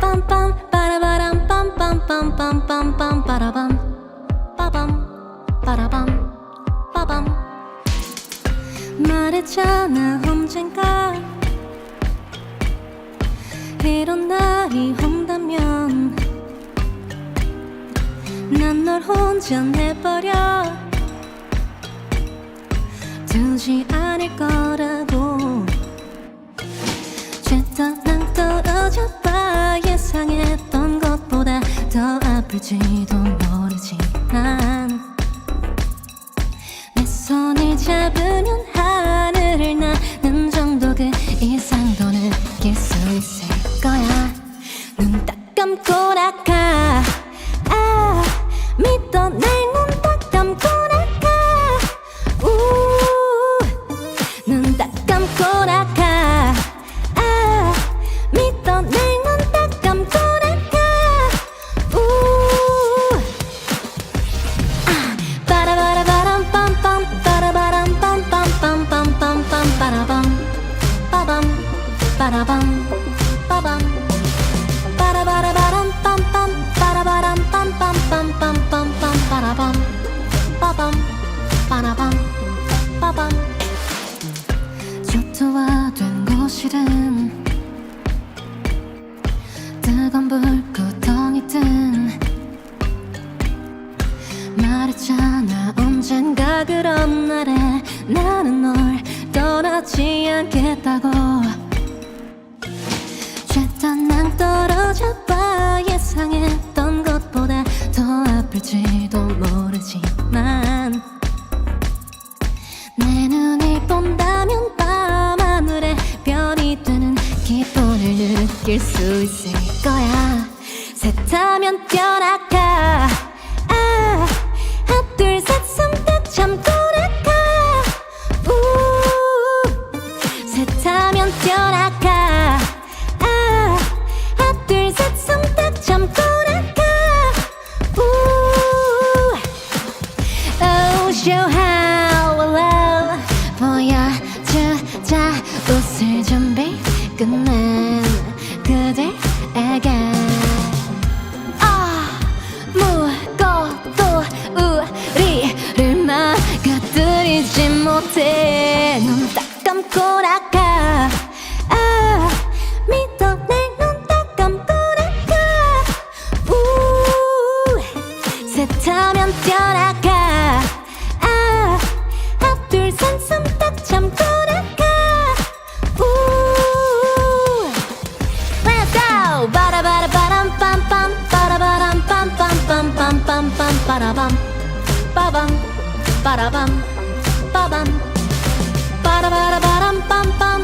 빰빰 빠라바람 빰빰빰빰 빰빰빰 빠라밤 빠밤 빠라밤 빠밤 말했잖아 언젠가. 이런 날이 온다면 난 널 혼자 내버려. 두지 않을 거라 더 아플지도 모르지만 내 손을 잡으면 빠밤 빠라밤 빠밤. 빠라바라바람 빰빰 빠라바람 빰빰 빰빰 빰빰 빠라밤. 빠밤 빠라밤 빠밤. 초토화된 곳이든 뜨거운 불구덩이 든. 말했잖아 언젠가 그런 날에 떠나지 않겠다고. 죄다낭 떨어져 봐. 예상했던 것보다 더 아플지도 모르지만 내 눈을 본다면 밤하늘에 별이 되는 기분을 느낄 수 있을 거야. 새타면 뛰어나 우 새타면 뛰어나가 아, 하나 둘셋 손딱 참고 나가. 우 Oh, show how love. 보여주자 웃을 준비 아무것도 우리를 막아들이지 못해. 눈딱 감고 나가. 아 믿어. 내눈 딱 감고 나가. 우 새타면 뛰어나가. 아 하나 둘셋손딱 참고 나가. 우 Let's go. 바라바라바람 빰빰. 바라바람 빰빰 빰빰 빰빰 빠라밤 빠밤 빠라밤 빠밤 바라바라바람 빰빰 바라바람 빰빰빰빰